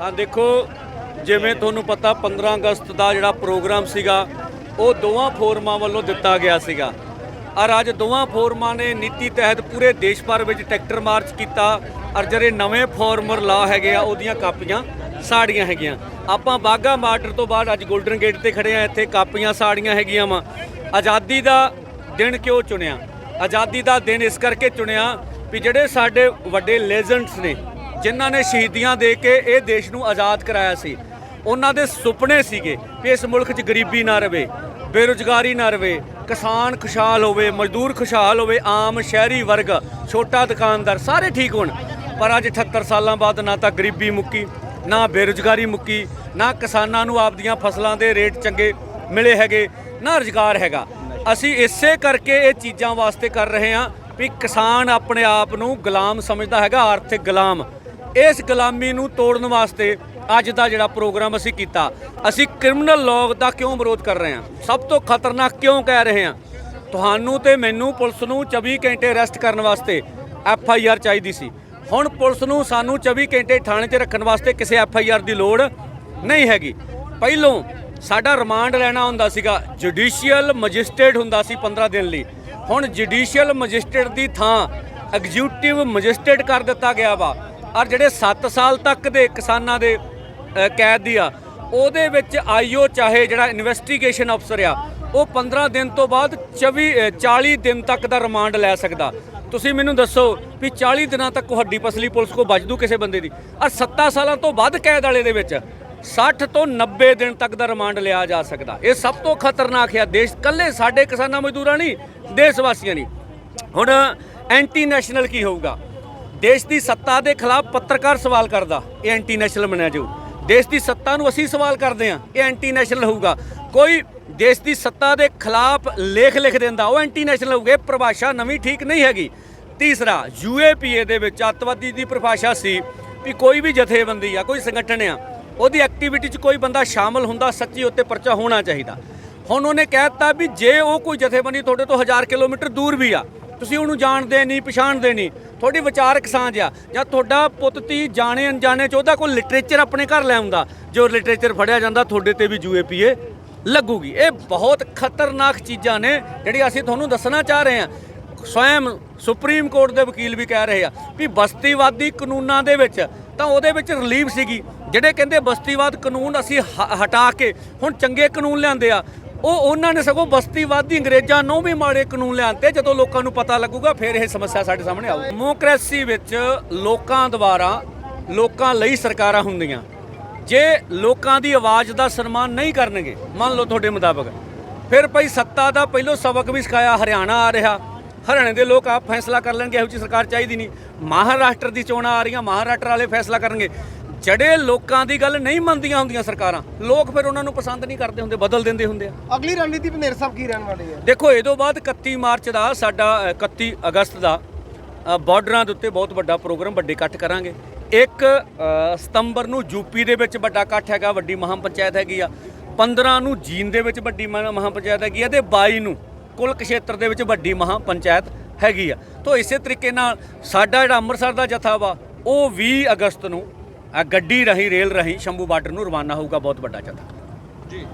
ਹਾਂ ਦੇਖੋ, ਜਿਵੇਂ ਤੁਹਾਨੂੰ ਪਤਾ 15 ਅਗਸਤ ਦਾ ਜਿਹੜਾ ਪ੍ਰੋਗਰਾਮ ਸੀਗਾ, ਉਹ ਦੋਵਾਂ ਫੋਰਮਾਂ ਵੱਲੋਂ ਦਿੱਤਾ ਗਿਆ ਸੀਗਾ। ਔਰ ਅੱਜ ਦੋਵਾਂ ਫੋਰਮਾਂ ਨੇ ਨੀਤੀ ਤਹਿਤ ਪੂਰੇ ਦੇਸ਼ ਭਰ ਵਿੱਚ ਟਰੈਕਟਰ ਮਾਰਚ ਕੀਤਾ, ਔਰ ਜਿਹੜੇ ਨਵੇਂ ਫਾਰਮਰ ਲਾ ਹੈਗੇ ਆ, ਉਹਦੀਆਂ ਕਾਪੀਆਂ ਸਾੜੀਆਂ ਹੈਗੀਆਂ। ਆਪਾਂ ਬਾਗਾ ਬਾਰਡਰ ਤੋਂ ਬਾਅਦ ਅੱਜ 골ਡਨ ਗੇਟ ਤੇ ਖੜੇ ਆ, ਇੱਥੇ ਕਾਪੀਆਂ ਸਾੜੀਆਂ ਹੈਗੀਆਂ ਵਾ। ਆਜ਼ਾਦੀ ਦਾ ਦਿਨ ਕਿਉਂ ਚੁਣਿਆ? ਆਜ਼ਾਦੀ ਦਾ ਦਿਨ ਇਸ ਕਰਕੇ ਚੁਣਿਆ ਵੀ ਜਿਹੜੇ ਸਾਡੇ ਵੱਡੇ ਲੈਜੈਂਡਸ ਨੇ ਜਿਨ੍ਹਾਂ ਨੇ ਸ਼ਹੀਦੀਆਂ ਦੇ ਕੇ ਇਹ ਦੇਸ਼ ਨੂੰ ਆਜ਼ਾਦ ਕਰਾਇਆ ਸੀ, ਉਹਨਾਂ ਦੇ ਸੁਪਨੇ ਸੀਗੇ ਵੀ ਇਸ ਮੁਲਕ 'ਚ ਗਰੀਬੀ ਨਾ ਰਵੇ, ਬੇਰੁਜ਼ਗਾਰੀ ਨਾ ਰਵੇ, ਕਿਸਾਨ ਖੁਸ਼ਹਾਲ ਹੋਵੇ, ਮਜ਼ਦੂਰ ਖੁਸ਼ਹਾਲ ਹੋਵੇ, ਆਮ ਸ਼ਹਿਰੀ ਵਰਗ, ਛੋਟਾ ਦੁਕਾਨਦਾਰ ਸਾਰੇ ਠੀਕ ਹੋਣ। ਪਰ ਅੱਜ 78 ਸਾਲਾਂ ਬਾਅਦ ਨਾ ਤਾਂ ਗਰੀਬੀ ਮੁੱਕੀ, ਨਾ ਬੇਰੁਜ਼ਗਾਰੀ ਮੁੱਕੀ, ਨਾ ਕਿਸਾਨਾਂ ਨੂੰ ਆਪਦੀਆਂ ਫਸਲਾਂ ਦੇ ਰੇਟ ਚੰਗੇ ਮਿਲੇ ਹੈਗੇ, ਨਾ ਰੁਜ਼ਗਾਰ ਹੈਗਾ। ਅਸੀਂ ਇਸੇ ਕਰਕੇ ਇਹ ਚੀਜ਼ਾਂ ਵਾਸਤੇ ਕਰ ਰਹੇ ਹਾਂ ਵੀ ਕਿਸਾਨ ਆਪਣੇ ਆਪ ਨੂੰ ਗੁਲਾਮ ਸਮਝਦਾ ਹੈਗਾ, ਆਰਥਿਕ ਗੁਲਾਮ। ਇਸ ਗੁਲਾਮੀ ਨੂੰ ਤੋੜਨ ਵਾਸਤੇ ਅੱਜ ਦਾ ਜਿਹੜਾ ਪ੍ਰੋਗਰਾਮ ਅਸੀਂ ਕੀਤਾ, ਅਸੀਂ ਕ੍ਰਿਮੀਨਲ ਲਾਅ ਦਾ ਕਿਉਂ ਵਿਰੋਧ ਕਰ ਰਹੇ ਹਾਂ? ਸਭ ਤੋਂ ਖਤਰਨਾਕ ਕਿਉਂ ਕਹਿ ਰਹੇ ਹਾਂ? ਤੁਹਾਨੂੰ ਤੇ ਮੈਨੂੰ ਪੁਲਿਸ ਨੂੰ 24 ਘੰਟੇ ਅਰੈਸਟ ਕਰਨ ਵਾਸਤੇ ਐਫ ਆਈ ਆਰ ਚਾਹੀਦੀ ਸੀ। ਹੁਣ ਪੁਲਿਸ ਨੂੰ ਸਾਨੂੰ 24 ਘੰਟੇ ਥਾਣੇ 'ਚ ਰੱਖਣ ਵਾਸਤੇ ਕਿਸੇ ਐਫ ਆਈ ਆਰ ਦੀ ਲੋੜ ਨਹੀਂ ਹੈਗੀ। ਪਹਿਲੋਂ ਸਾਡਾ ਰਿਮਾਂਡ ਲੈਣਾ ਹੁੰਦਾ ਸੀਗਾ, ਜੁਡੀਸ਼ੀਅਲ ਮੈਜਿਸਟ੍ਰੇਟ ਹੁੰਦਾ ਸੀ 15 ਦਿਨ ਲਈ। ਹੁਣ ਜੁਡੀਸ਼ੀਅਲ ਮੈਜਿਸਟ੍ਰੇਟ ਦੀ ਥਾਂ ਐਗਜ਼ੀਕਿਊਟਿਵ ਮੈਜਿਸਟ੍ਰੇਟ ਕਰ ਦਿੱਤਾ ਗਿਆ ਵਾ। ਔਰ ਜਿਹੜੇ 7 ਸਾਲ ਤੱਕ ਦੇ ਕਿਸਾਨਾਂ ਦੇ ਕੈਦ ਦੀ ਆ ਉਹਦੇ ਵਿੱਚ ਆਈਓ ਚਾਹੇ ਜਿਹੜਾ ਇਨਵੈਸਟੀਗੇਸ਼ਨ ਅਫਸਰ ਆ ਉਹ 15 ਦਿਨ ਤੋਂ ਬਾਅਦ 24 ਅ, 40 ਦਿਨ ਤੱਕ ਦਾ ਰਿਮਾਂਡ ਲੈ ਸਕਦਾ। ਤੁਸੀਂ ਮੈਨੂੰ ਦੱਸੋ ਵੀ 40 ਦਿਨਾਂ ਤੱਕ ਉਹ ਹੱਡੀ ਪਸਲੀ ਪੁਲਿਸ ਕੋ ਬਚ ਦੂ ਕਿਸੇ ਬੰਦੇ ਦੀ? ਔਰ 7 ਸਾਲਾਂ ਤੋਂ ਵੱਧ ਕੈਦ ਵਾਲੇ ਦੇ ਵਿੱਚ 60 ਤੋਂ 90 ਦਿਨ ਤੱਕ ਦਾ ਰਿਮਾਂਡ ਲਿਆ ਜਾ ਸਕਦਾ। ਇਹ ਸਭ ਤੋਂ ਖਤਰਨਾਕ ਹੈ ਦੇਸ਼ ਕੱਲੇ ਸਾਡੇ ਕਿਸਾਨਾਂ ਮਜ਼ਦੂਰਾਂ ਨਹੀਂ ਦੇਸ਼ ਵਾਸੀਆਂ ਨਹੀਂ। ਹੁਣ ਐਂਟੀ ਨੈਸ਼ਨਲ ਕੀ ਹੋਊਗਾ? ਦੇਸ਼ ਦੀ ਸੱਤਾ ਦੇ ਖਿਲਾਫ ਪੱਤਰਕਾਰ ਸਵਾਲ ਕਰਦਾ, ਇਹ ਐਂਟੀ ਨੈਸ਼ਨਲ ਮੰਨਿਆ ਜਾਊ। ਦੇਸ਼ ਦੀ ਸੱਤਾ ਨੂੰ ਅਸੀਂ ਸਵਾਲ ਕਰਦੇ ਹਾਂ, ਇਹ ਐਂਟੀ ਨੈਸ਼ਨਲ ਹੋਊਗਾ। ਕੋਈ ਦੇਸ਼ ਦੀ ਸੱਤਾ ਦੇ ਖਿਲਾਫ ਲੇਖ ਲਿਖ ਦਿੰਦਾ, ਉਹ ਐਂਟੀ ਨੈਸ਼ਨਲ ਹੋਊਗਾ। ਇਹ ਪਰਿਭਾਸ਼ਾ ਨਵੀਂ ਠੀਕ ਨਹੀਂ ਹੈਗੀ। ਤੀਸਰਾ ਯੂਏਪੀਏ ਦੇ ਵਿੱਚ ਅੱਤਵਾਦੀ ਦੀ ਪਰਿਭਾਸ਼ਾ ਸੀ ਵੀ ਕੋਈ ਵੀ ਜਥੇਬੰਦੀ ਆ, ਕੋਈ ਸੰਗਠਨ ਆ, ਉਹਦੀ ਐਕਟੀਵਿਟੀ 'ਚ ਕੋਈ ਬੰਦਾ ਸ਼ਾਮਲ ਹੁੰਦਾ, ਸੱਚੀ ਉੱਤੇ ਪਰਚਾ ਹੋਣਾ ਚਾਹੀਦਾ। ਹੁਣ ਉਹਨੇ ਕਹਿ ਦਿੱਤਾ ਵੀ ਜੇ ਉਹ ਕੋਈ ਜਥੇਬੰਦੀ ਤੁਹਾਡੇ ਤੋਂ 1000 ਕਿਲੋਮੀਟਰ ਦੂਰ ਵੀ ਆ, ਤੁਸੀਂ ਉਹਨੂੰ ਜਾਣਦੇ ਨਹੀਂ, ਪਛਾਣਦੇ ਨਹੀਂ ਤੁਹਾਡੀ ਵਿਚਾਰਕ ਸਾਂਝ ਆ ਜਾਂ ਤੁਹਾਡਾ ਪੁੱਤ ਤੀ ਜਾਣੇ ਅਣਜਾਣੇ ਚ ਉਹਦਾ ਕੋਈ ਲਿਟਰੇਚਰ ਆਪਣੇ ਘਰ ਲੈ ਆਉਂਦਾ, ਜੋ ਲਿਟਰੇਚਰ ਫੜਿਆ ਜਾਂਦਾ ਤੁਹਾਡੇ ਤੇ ਵੀ ਯੂਏਪੀਏ ਲੱਗੂਗੀ। ਇਹ ਬਹੁਤ ਖਤਰਨਾਕ ਚੀਜ਼ਾਂ ਨੇ ਜਿਹੜੀ ਅਸੀਂ ਤੁਹਾਨੂੰ ਦੱਸਣਾ ਚਾਹ ਰਹੇ ਹਾਂ। ਸਵੈਮ ਸੁਪਰੀਮ ਕੋਰਟ ਦੇ ਵਕੀਲ ਵੀ ਕਹਿ ਰਹੇ ਆ ਵੀ ਬਸਤੀਵਾਦੀ ਕਾਨੂੰਨਾਂ ਦੇ ਵਿੱਚ ਤਾਂ ਉਹਦੇ ਵਿੱਚ ਰਿਲੀਫ ਸੀਗੀ। ਜਿਹੜੇ ਕਹਿੰਦੇ ਬਸਤੀਵਾਦ ਕਾਨੂੰਨ ਅਸੀਂ ਹ- ਹਟਾ ਕੇ ਹੁਣ ਚੰਗੇ ਕਾਨੂੰਨ ਲਿਆਂਦੇ ਆ ਉਹ ਉਹਨਾਂ ਨੇ ਸਗੋਂ ਬਸਤੀਵਾਦੀ ਅੰਗਰੇਜ਼ਾਂ ਨੂੰ ਵੀ ਮਾੜੇ ਕਾਨੂੰਨ ਲਿਆਂਤੇ ਜਦੋਂ ਲੋਕਾਂ ਨੂੰ ਪਤਾ ਲੱਗੂਗਾ, ਫਿਰ ਇਹ ਸਮੱਸਿਆ ਸਾਡੇ ਸਾਹਮਣੇ ਆਊ। ਡੈਮੋਕ੍ਰੇਸੀ ਵਿੱਚ ਲੋਕਾਂ ਦੁਆਰਾ ਲੋਕਾਂ ਲਈ ਸਰਕਾਰਾਂ ਹੁੰਦੀਆਂ। ਜੇ ਲੋਕਾਂ ਦੀ ਆਵਾਜ਼ ਦਾ ਸਨਮਾਨ ਨਹੀਂ ਕਰਨਗੇ, ਮੰਨ ਲਓ ਤੁਹਾਡੇ ਮੁਤਾਬਕ, ਫਿਰ ਭਾਈ ਸੱਤਾ ਦਾ ਪਹਿਲੋ ਸਬਕ ਵੀ ਸਿਖਾਇਆ, ਹਰਿਆਣਾ ਆ ਰਿਹਾ। ਹਰਿਆਣੇ ਦੇ ਲੋਕ ਆਪ ਫੈਸਲਾ ਕਰ ਲੈਣਗੇ, ਇਹੋ ਜਿਹੀ ਸਰਕਾਰ ਚਾਹੀਦੀ ਨਹੀਂ। ਮਹਾਰਾਸ਼ਟਰ ਦੀ ਚੋਣਾਂ ਆ ਰਹੀਆਂ, ਮਹਾਰਾਸ਼ਟਰ ਵਾਲੇ ਫੈਸਲਾ ਕਰਨਗੇ। ਜਿਹੜੇ ਲੋਕਾਂ ਦੀ ਗੱਲ ਨਹੀਂ ਮੰਨਦੀਆਂ ਹੁੰਦੀਆਂ ਸਰਕਾਰਾਂ। ਲੋਕ ਫਿਰ ਉਹਨਾਂ ਨੂੰ ਪਸੰਦ ਨਹੀਂ ਕਰਦੇ ਹੁੰਦੇ ਬਦਲ ਦਿੰਦੇ ਹੁੰਦੇ ਆ। ਅਗਲੀ ਰਣਨੀਤੀ ਬਨੇਰ ਸਾਹਿਬ ਕੀ ਰਹਿਣ ਵਾਲੀ ਹੈ ਦੇਖੋ ਇਹ ਤੋਂ ਬਾਅਦ 31 ਮਾਰਚ ਦਾ ਸਾਡਾ ਅ, 31 ਅਗਸਤ ਦਾ ਬਾਰਡਰਾਂ ਦੇ ਉੱਤੇ ਬਹੁਤ ਵੱਡਾ ਪ੍ਰੋਗਰਾਮ ਵੱਡੇ ਇਕੱਠ ਕਰਾਂਗੇ। ਇੱਕ ਸਤੰਬਰ ਨੂੰ ਯੂਪੀ ਦੇ ਵਿੱਚ ਵੱਡਾ ਇਕੱਠ ਹੈਗਾ ਵੱਡੀ ਮਹਾਂ ਪੰਚਾਇਤ ਹੈਗੀ ਆ। 15 ਨੂੰ ਜੀਨ ਦੇ ਵਿੱਚ ਵੱਡੀ ਮਹਾਂ ਪੰਚਾਇਤ ਹੈਗੀ ਆ ਤੇ 22 ਨੂੰ ਕੁੱਲ ਖੇਤਰ ਦੇ ਵਿੱਚ ਵੱਡੀ ਮਹਾਂ ਪੰਚਾਇਤ ਹੈਗੀ ਆ। ਤੋਂ ਇਸੇ ਤਰੀਕੇ ਨਾਲ ਸਾਡਾ ਜਿਹੜਾ ਅੰਮ੍ਰਿਤਸਰ ਦਾ ਜਥਾ ਵਾ ਉਹ 20 ਅਗਸਤ ਨੂੰ ਗੱਡੀ ਰਾਹੀਂ ਰੇਲ ਰਾਹੀਂ ਸ਼ੰਭੂ ਬਾਰਡਰ ਨੂੰ ਰਵਾਨਾ ਹੋਊਗਾ ਬਹੁਤ ਵੱਡਾ ਜਥਾ ਜੀ।